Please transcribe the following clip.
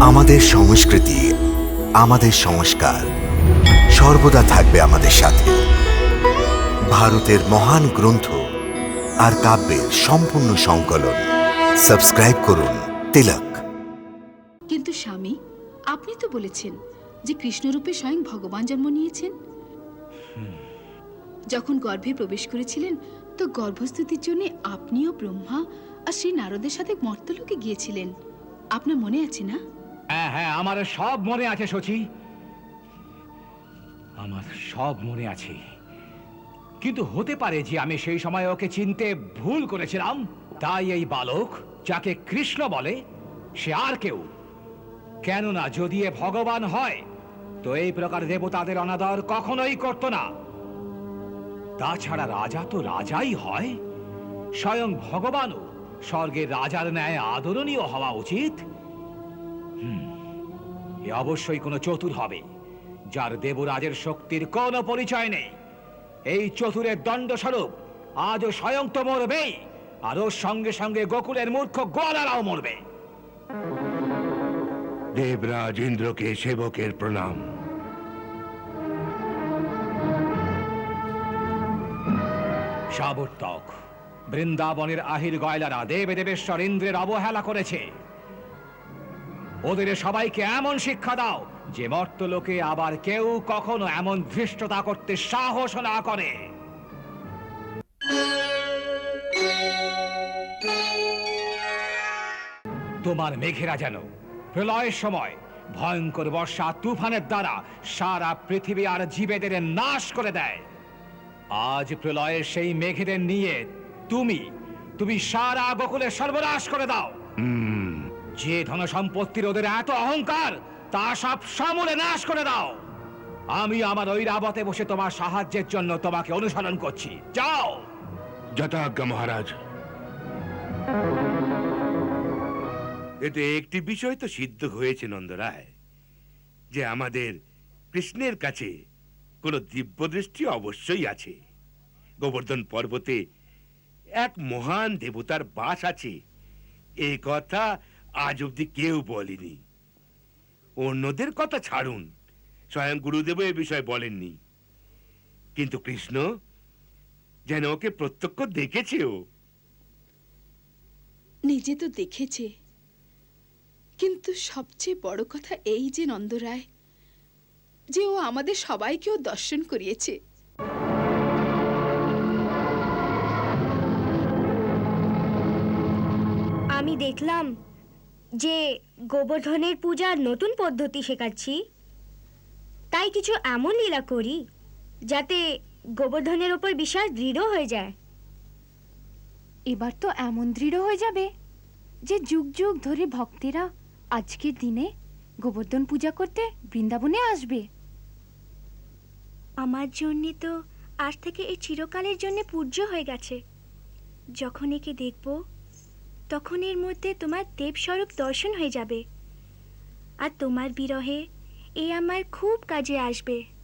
আমাদের সংস্কৃতি আমাদের সংস্কার সর্বদা থাকবে আমাদের সাথে। ভারতের মহান গ্রন্থ আর কাব্যের সম্পূর্ণ সংকলন। সাবস্ক্রাইব করুন তিলক। কিন্তু স্বামী আপনি তো বলেছেন যে কৃষ্ণরূপে স্বয়ং ভগবান জন্ম নিয়েছেন। যখন গর্ভে প্রবেশ করেছিলেন তো গর্ভস্তুতির জন্য আপনিও ব্রহ্মা আর শ্রী নারদের সাথে মর্তলোকে গিয়েছিলেন। আপনার মনে আছে না? হ্যাঁ হ্যাঁ আমার সব মনে আছে সচি আমার সব মনে আছে। কিন্তু হতে পারে যে আমি সেই সময় ওকে চিনতে ভুল করেছিলাম। তাই এই বালক, যাকে কৃষ্ণ বলে, সে আর কেউ। কেননা যদি এ ভগবান হয়, তো এই প্রকার দেবতাদের অনাদর কখনোই করত না। তাছাড়া রাজা তো রাজাই হয়। স্বয়ং ভগবানও স্বর্গের রাজার ন্যায় আদরণীয় হওয়া উচিত। এ অবশ্যই কোনো চতুর হবে যার দেবরাজের শক্তির কোনো পরিচয় নেই। এই চতুরের দণ্ডস্বরূপ আজও স্বয়ং তো মরবেই আর ওর সঙ্গে সঙ্গে গোকুলের মূর্খ গোয়ালারাও মরবে। দেবরাজ ইন্দ্রকে সেবকের প্রণাম। সাবর্তক বৃন্দাবনের আহির গয়লারা দেবে দেবেশ্বর ইন্দ্রের অবহেলা করেছে। ওদের সবাইকে এমন শিক্ষা দাও যে মর্ত লোকে আবার কেউ কখনো এমন ধৃষ্টতা করতে সাহস না করে। তোমার মেঘেরা যেন প্রলয়ের সময় ভয়ঙ্কর বর্ষা তুফানের দ্বারা সারা পৃথিবী আর জীবেদের নাশ করে দেয়। আজ প্রলয়ের সেই মেঘেদের নিয়ে তুমি তুমি সারা গোকুলে সর্বনাশ করে দাও। যে ধন সম্পত্তির ওদের এত অহংকার, তা সব সমূলে নাশ করে দাও। আমি আমার ঐরাবতে বসে তোমার সাহায্যের জন্য তোমাকে অনুসরণ করছি। যাও। যথাজ্ঞা মহারাজ। এতে একটি বিষয় তো সিদ্ধ হয়েছে, নন্দরায়, যে আমাদের কৃষ্ণের কাছে কোনো দিব্য দৃষ্টি অবশ্যই আছে। গোবর্ধন পর্বতে এক মহান দেবতার বাস আছে। এই কথা আজ অব্দি কেউ বলেনি। অন্যদের কথা ছাড়ুন। স্বয়ং গুরুদেব এ বিষয়ে বলেননি। কিন্তু কৃষ্ণ যেন ওকে প্রত্যক্ষ দেখেছে ও নিজে তো দেখেছে। কিন্তু সবচেয়ে বড় কথা এই যে নন্দরায় যে ও আমাদের সবাইকেও দর্শন করিয়েছে। আমি দেখলাম যে গোবর্ধনের পূজার নতুন পদ্ধতি শেখাচ্ছি তাই কিছু এমন লীলা করি যাতে গোবর্ধনের ওপর বিশ্বাস দৃঢ় হয়ে যায়। এবার তো এমন দৃঢ় হয়ে যাবে যে যুগ যুগ ধরে ভক্তেরা আজকের দিনে গোবর্ধন পূজা করতে বৃন্দাবনে আসবে। আমার জন্যে তো আজ থেকে এই চিরকালের জন্য পূজ্য হয়ে গেছে। যখন একে দেখব তখন এর মধ্যে তোমার দেবস্বরূপ দর্শন হয়ে যাবে। আর তোমার বিরহে এ আমার খুব কাজে আসবে।